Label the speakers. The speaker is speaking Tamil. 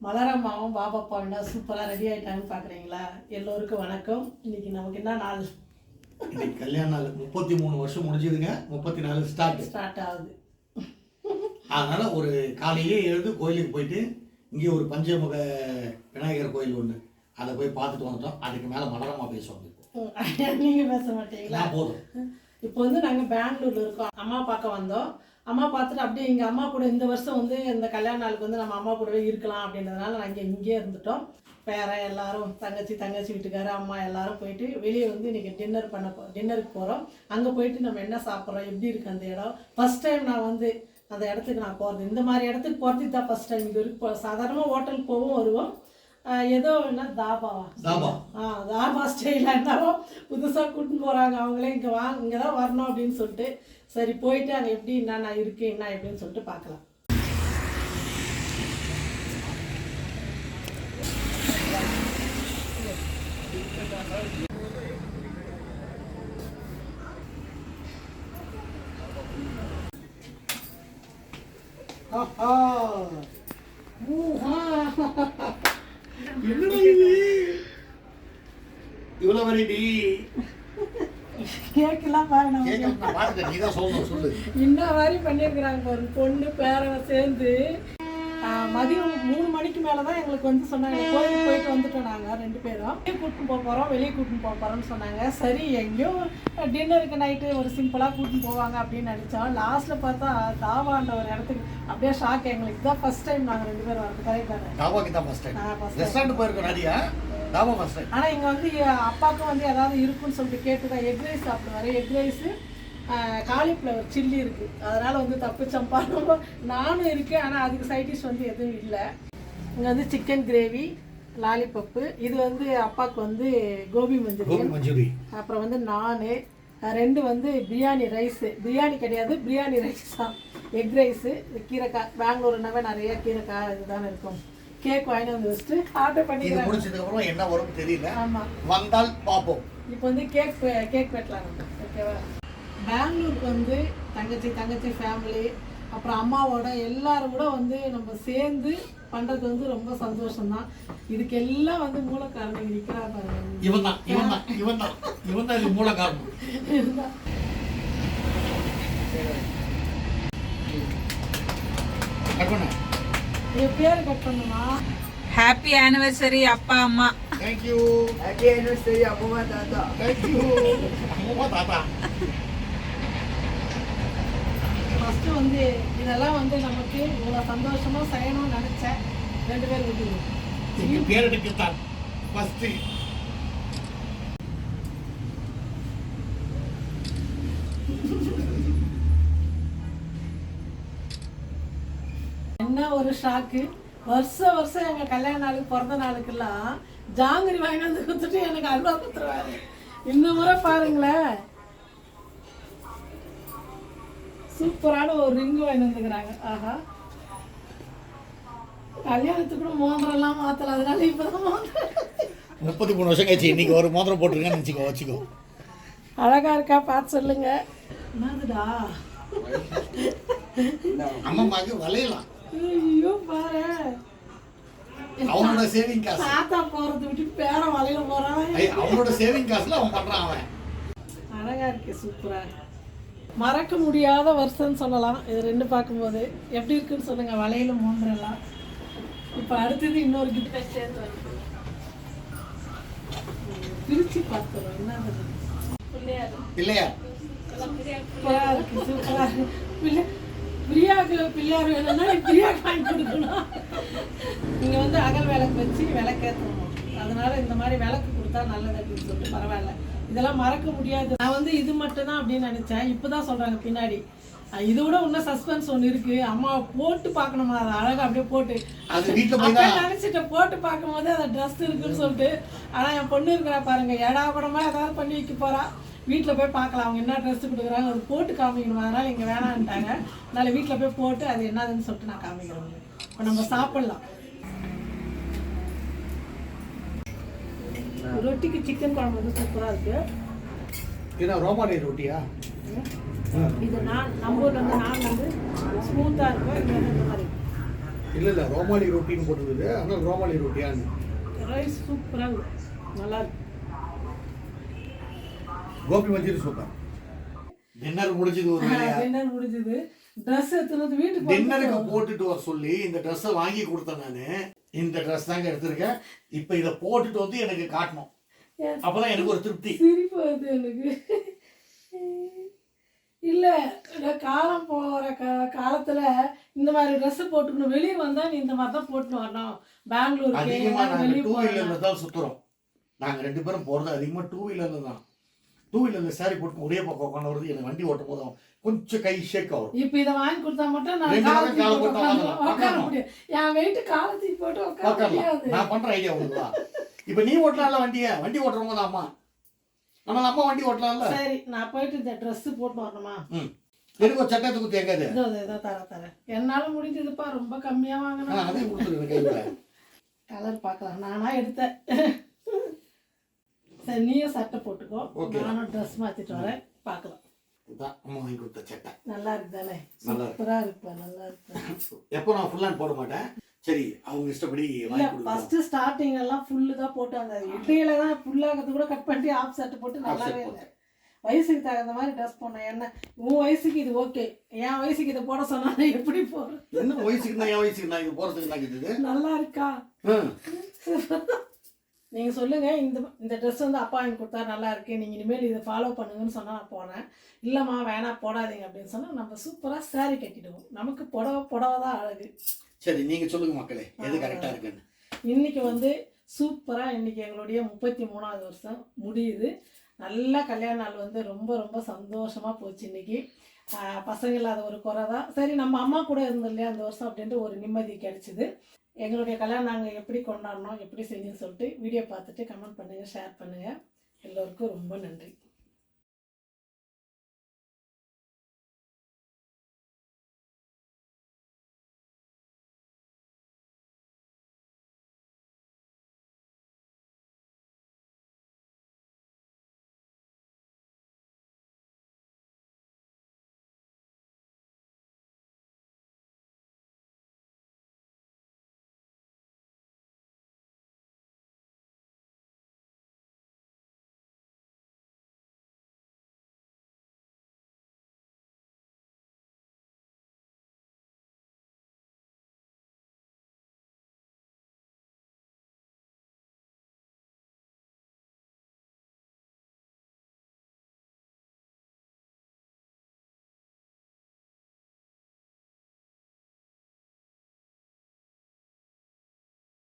Speaker 1: மலரம்மாவும் பாண்டா சூப்பராக ரெடி ஆயிட்டாங்கன்னு பார்க்குறீங்களா எல்லோருக்கும் வணக்கம். இன்னைக்கு நமக்கு என்ன நாள்?
Speaker 2: இன்னைக்கு கல்யாண நாள். முப்பத்தி மூணு வருஷம் முடிஞ்சதுங்க. முப்பத்தி நாலு ஸ்டார்ட்
Speaker 1: ஸ்டார்ட் ஆகுது.
Speaker 2: அதனால ஒரு காலையிலே எழுந்து கோயிலுக்கு போயிட்டு இங்கே ஒரு பஞ்சமுக விநாயகர் கோயில் ஒன்று அதை போய் பார்த்துட்டு வந்துட்டோம். அதுக்கு மேலே மலரமா பேசுவாங்க
Speaker 1: நீங்கள் பேச மாட்டீங்களா?
Speaker 2: போதும்.
Speaker 1: இப்போ வந்து நாங்கள் பெங்களூர்ல இருக்கோம். அம்மா பார்க்க வந்தோம். அம்மா பார்த்துட்டு அப்படியே எங்கள் அம்மா கூட இந்த வருஷம் வந்து இந்த கல்யாண நாளுக்கு வந்து நம்ம அம்மா கூடவே இருக்கலாம் அப்படின்றதுனால நாங்கள் இங்கேயே இருந்துட்டோம். பேரன் எல்லாரும் தங்கச்சி தங்கச்சி வீட்டுக்காரு அம்மா எல்லாரும் போயிட்டு வெளியே வந்து இன்றைக்கி டின்னர் பண்ண போ டின்னருக்கு போகிறோம் அங்கே போயிட்டு நம்ம என்ன சாப்பிட்றோம் எப்படி இருக்குது அந்த இடம்? ஃபர்ஸ்ட் டைம் நான் வந்து அந்த இடத்துக்கு நான் போகிறது இந்த மாதிரி இடத்துக்கு போகிறது தான் ஃபஸ்ட் டைம் இது வரைக்கும் சாதாரணமாக ஹோட்டலுக்கு போவோம் வருவோம். ஏதோ என்ன தாபாவா
Speaker 2: தாபா
Speaker 1: ஆ தாபா ஸ்டைலில் என்னவோ புதுசாக கூட்டின்னு போகிறாங்க அவங்களே இங்கே வா இங்கே தான் வரணும் அப்படின்னு சொல்லிட்டு சரி போயிட்டு அங்கே எப்படி என்னென்ன இருக்குது என்ன எப்படின்னு சொல்லிட்டு பார்க்கலாம் ஆஹா. ஊஹா.
Speaker 2: என்னடா இது வெரைட்டி
Speaker 1: கேக்கெல்லாம் பாருங்க
Speaker 2: நீ தான் சொல்லணும் சொல்லு.
Speaker 1: இன்ன மாதிரி பண்ணியிருக்கிறாங்க பாரு பொண்ணு பேரன் சேர்ந்து மதியம் மூணு மணிக்கு மேலே தான் எங்களுக்கு வந்து சொன்னாங்க. கோயிலுக்கு போயிட்டு வந்துட்டோம் நாங்கள் ரெண்டு பேரும். வெளியே கூட்டின்னு போக போகிறோம் வெளியே கூட்டின்னு போக போகிறோம்னு சொன்னாங்க. சரி எங்கேயோ டின்னருக்கு நைட்டு ஒரு சிம்பிளாக கூட்டின்னு போவாங்க அப்படின்னு நினச்சோம். லாஸ்ட்டில் பார்த்தா தாவான்ற ஒரு இடத்துக்கு அப்படியே ஷாக் எங்களுக்கு தான் ஃபர்ஸ்ட் டைம் நாங்கள் ரெண்டு பேரும் வரது கரெக்ட் தானே?
Speaker 2: First time. ரெஸ்டாரண்ட் போயிருக்கோம் நிறையா தாபா ஃபஸ்ட் டைம்
Speaker 1: ஆனால் இங்கே வந்து அப்பாவுக்கும் வந்து ஏதாவது இருக்குன்னு சொல்லிட்டு கேட்டு தான் எக் ரைஸ் சாப்பிடுவாரு. எக் ரைஸு காலிஃப்ளவர் சில்லி இருக்குது அதனால் வந்து தப்பிச்சம்பா நம்ம நானும் இருக்கேன் ஆனால் அதுக்கு சைட் டிஷ் வந்து எதுவும் இல்லை. இங்கே வந்து சிக்கன் கிரேவி லாலிபப்பு இது வந்து அப்பாவுக்கு வந்து கோபி மஞ்சூரியன்.
Speaker 2: மஞ்சூரி
Speaker 1: அப்புறம் வந்து நானு. ரெண்டு வந்து பிரியாணி ரைஸு பிரியாணி கிடையாது பிரியாணி ரைஸ் தான். எக் ரைஸு கீரைக்காய் பெங்களூர்னாவே நிறைய கீரைக்காய் இதுதானே இருக்கும். கேக் வாங்கிட்டு வந்து வச்சுட்டு ஆர்டர்
Speaker 2: இது
Speaker 1: பண்ணிக்கிறேன்.
Speaker 2: முடிச்சதுக்கு அப்புறம் என்ன வரும்னு தெரியல.
Speaker 1: ஆமாம்
Speaker 2: வந்தால் பார்ப்போம்.
Speaker 1: இப்போ வந்து கேக் கேக் வெட்டலாம் ஓகேவா பெங்களூருக்கு வந்து தங்கச்சி தங்கச்சி ஃபேமிலி அப்புறம் அம்மாவோட எல்லாரும் கூட வந்து நம்ம சேர்ந்து பண்ணுறது வந்து ரொம்ப சந்தோஷம்தான். இதுக்கு எல்லாம் வந்து மூல காரணம் இருக்கிறா பாருங்க.
Speaker 2: இவன் தான் இவன் தான் இவன் தான் இவன் தான் இது மூல காரணம். கட் பண்ண.
Speaker 1: பேர் கட் பண்ணுமா?
Speaker 3: ஹாப்பி ஆனிவர்சரி அப்பா அம்மா.
Speaker 4: Anniversary, Abuma Tata.
Speaker 2: தேங்க்யூ அம்மா தாத்தா.
Speaker 1: ஃபஸ்ட்டு வந்து இதெல்லாம் வந்து நமக்கு இவ்வளோ சந்தோஷமாக செய்யணும்னு நினச்சேன் ரெண்டு பேர் விட்டு
Speaker 2: எங்க ஃபர்ஸ்ட்
Speaker 1: ஒரு ஷாக்கு வருஷம் வருஷம் எங்கள் கல்யாண நாளுக்கு பிறந்த நாளுக்கெல்லாம் ஜாங்கிரி வாங்கி வந்து கொடுத்துட்டு எனக்கு அல்வா கொடுத்துருவாரு. இந்த முறை பாருங்களேன். சூப்பரான ஒரு ரிங்கு வாங்கி வந்துக்கிறாங்க. ஆஹா. கல்யாணத்துக்கு கூட மோதிரம்லாம் மாத்தல அதனால இப்பதான் மோதிரம்.
Speaker 2: முப்பத்தி மூணு வருஷம் கழிச்சு இன்னைக்கு ஒரு மோதிரம் போட்டிருக்கேன்னு நினச்சிக்கோ வச்சுக்கோ.
Speaker 1: அழகா இருக்கா? பார்த்து சொல்லுங்க. என்னதுடா?
Speaker 2: அம்மாவுக்கு வளையலாம்.
Speaker 1: ஐயோ பாரு.
Speaker 2: அவனோட சேவிங் காசு.
Speaker 1: தாத்தா போறது விட்டு பேரன் வலையில போறான்.
Speaker 2: அவனோட சேவிங் காசுல அவன் பண்றான் அவன்.
Speaker 1: அழகா இருக்கு சூப்பரா. மறக்க முடியாத வருஷம்னு சொல்லலாம். இது ரெண்டு பார்க்கும்போது. எப்படி இருக்குன்னு சொல்லுங்க வலையில மோந்திரலாம் இப்போ அடுத்தது இன்னொரு கிஃப்ட் சேர்ந்து வருது பிரிச்சு பார்த்துருவோம் என்ன பிள்ளையாரு.
Speaker 2: இல்லையா
Speaker 1: சூப்பரா இருக்கு. சூப்பரா பிள்ளை பிரியாக்கு பிள்ளையார் வேணும்னா பிரியாக்கு வாங்கி கொடுக்கணும் நீங்க வந்து அகல் விளக்கு வச்சு விளக்கேற்றணும் அதனால இந்த மாதிரி விளக்கு கொடுத்தா நல்லது அப்படின்னு சொல்லிட்டு பரவாயில்ல. இதெல்லாம் மறக்க முடியாது. நான் வந்து இது மட்டும் தான் அப்படின்னு நினைச்சேன். இப்பதான் சொல்றாங்க பின்னாடி. அஹ் இதை விட இன்னும் சஸ்பென்ஸ் ஒன்று இருக்கு. அம்மா போட்டு பார்க்கணுமா? அதை அழகா அப்படியே போட்டு.
Speaker 2: அது தான்
Speaker 1: நினைச்சிட்டேன் போட்டு பார்க்கும்போது அந்த ட்ரெஸ் இருக்குன்னு சொல்லிட்டு. ஆனா என் பொண்ணு இருக்கிறா பாருங்க. ஏடா கூடமா ஏதாவது பண்ணி வைக்க போறா. வீட்டில் போய் பார்க்கலாம். அவங்க என்ன ட்ரெஸ் கொடுக்குறாங்க அது போட்டு காமிக்கணும். அதனால இங்கே வேணான்ட்டாங்க. அதனால வீட்டில் போய் போட்டு அது என்னதுன்னு சொல்லிட்டு நான் காமிக்கிறேன். இப்போ நம்ம சாப்பிடலாம். ரொட்டிக்கு சிக்கன் குழம்பு வந்து சூப்பராக இருக்கு.
Speaker 2: ஏன்னா ரோமானி ரொட்டியா?
Speaker 1: இது நான் நம்ம ஊர்ல வந்து நான் வந்து ஸ்மூத்தாக இருக்கும். வந்து இந்த மாதிரி.
Speaker 2: இல்லை இல்லை ரோமாலி ரொட்டின்னு போட்டுருக்குது. ஆனால் ரோமாலி ரொட்டியான்னு
Speaker 1: ரைஸ் சூப்பராக இருக்கும் நல்லா இருக்கு.
Speaker 2: கோபி மஞ்சள் சூப்பர். டின்னர் முடிஞ்சது ஒரு
Speaker 1: டின்னர் முடிஞ்சது. ட்ரெஸ் எடுத்துன்னு வந்து வீட்டுக்கு
Speaker 2: டின்னருக்கு
Speaker 1: வந்து
Speaker 2: போட்டுட்டு வர சொல்லி இந்த ட்ரெஸ்ஸை வாங்கி கொடுத்தேன் நான். இந்த ட்ரெஸ் தாங்க எடுத்திருக்கேன். இப்போ இதை போட்டுட்டு வந்து எனக்கு காட்டணும். அப்பதான் எனக்கு ஒரு திருப்தி.
Speaker 1: சிரிப்பு வருது எனக்கு. இல்லை காலம் போகிற கா காலத்தில் இந்த மாதிரி ட்ரெஸ்ஸு போட்டுக்கணும். வெளியே வந்தால் நீ இந்த மாதிரி தான் போட்டுன்னு வரணும். பெங்களூருக்கு
Speaker 2: டூ வீலரில் தான் சுற்றுறோம் நாங்கள் ரெண்டு பேரும் போகிறது அதிகமாக டூ வீலரில் தான். டூ வீலரில் சாரி போட்டு ஒரே பக்கம் உட்காந்து வருது. எனக்கு வண்டி ஓட்டும் போது கொஞ்சம் கை ஷேக் ஆகும்
Speaker 1: இப்போ இதை வாங்கி கொடுத்தா மட்டும் நான்
Speaker 2: நாள் காலை
Speaker 1: போட்டு. உட்கார முடியும் என் வெயிட்டு காலத்துக்கு போட்டு உட்கார
Speaker 2: நான் பண்ணுற ஐடியா உங்களுக்கு தான். இப்போ நீ ஓட்டலாம்ல வண்டியை? வண்டி ஓட்டுறவங்க தான் அம்மா. நம்ம அம்மா வண்டி ஓட்டலாம்ல?
Speaker 1: சரி நான் போயிட்டு இந்த ட்ரெஸ் போட்டு வரணுமா?
Speaker 2: எனக்கு ஒரு சட்டத்தை குத்தி எங்காது
Speaker 1: என்னால முடிஞ்சதுப்பா. ரொம்ப கம்மியா
Speaker 2: ஆ
Speaker 1: வாங்கினேன்
Speaker 2: அதையும் கொடுத்துருங்க கையில்.
Speaker 1: கலர் பார்க்கலாம். நானா எடுத்தேன். சரி நீயும் சட்டை போட்டுக்கோ. நானும் ட்ரெஸ் மாத்திட்டு வரேன். பார்க்கலாம்.
Speaker 2: இதான் அம்மா வாங்கி கொடுத்த சட்டை.
Speaker 1: நல்லா இருக்கு தானே
Speaker 2: நல்லா இருக்கு.
Speaker 1: சூப்பரா இருப்பா நல்லா இருக்கு
Speaker 2: எப்போ நான் ஃபுல்லாக போட மாட்டேன்? சரி அவங்க இஷ்டப்படி
Speaker 1: ஃபர்ஸ்ட் ஸ்டார்டிங் எல்லாம் ஃபுல்லு தான் போட்டு இடையில தான் ஃபுல்லாகிறது கூட கட் பண்ணி ஆஃப் சட்டை போட்டு நல்லாவே இல்லை. வயசுக்கு தகுந்த மாதிரி ட்ரெஸ் போனேன் என்ன உன் வயசுக்கு இது ஓகே என் வயசுக்கு இதை போட சொன்னா நான் எப்படி போடுறது
Speaker 2: என்ன வயசுக்கு தான் என் வயசுக்கு நான் இது என்ன கேட்டது?
Speaker 1: நல்லா இருக்கா?
Speaker 2: ம்
Speaker 1: நீங்க சொல்லுங்க இந்த இந்த ட்ரெஸ் வந்து அப்பா வாங்கி கொடுத்தா நல்லா இருக்கு நீங்க இனிமேல் இதை ஃபாலோ பண்ணுங்கன்னு சொன்னா நான் போனேன் இல்லம்மா வேணாம் போடாதீங்க அப்படின்னு சொன்னா நம்ம சூப்பரா saree கட்டிடுவோம். நமக்கு புடவை புடவை தான் அழகு.
Speaker 2: சரி நீங்கள் சொல்லுங்க மக்களே எது கரெக்டாக இருக்குன்னு.
Speaker 1: இன்னைக்கு வந்து சூப்பரா இன்னைக்கு எங்களுடைய முப்பத்தி மூணாவது வருஷம் முடியுது. நல்ல கல்யாண நாள் வந்து ரொம்ப ரொம்ப சந்தோஷமா போச்சு இன்னைக்கு. ஆஹ் பசங்க இல்லாத ஒரு குறை தான். சரி நம்ம அம்மா கூட இருந்தோம் இல்லையா அந்த வருஷம் அப்படின்ட்டு ஒரு நிம்மதி கிடைச்சிது. எங்களுடைய கல்யாணம் நாங்கள் எப்படி கொண்டாடினோம் எப்படி செஞ்சோன்னு சொல்லிட்டு வீடியோ பார்த்துட்டு கமெண்ட் பண்ணுங்கள் ஷேர் பண்ணுங்கள் எல்லோருக்கும் ரொம்ப நன்றி.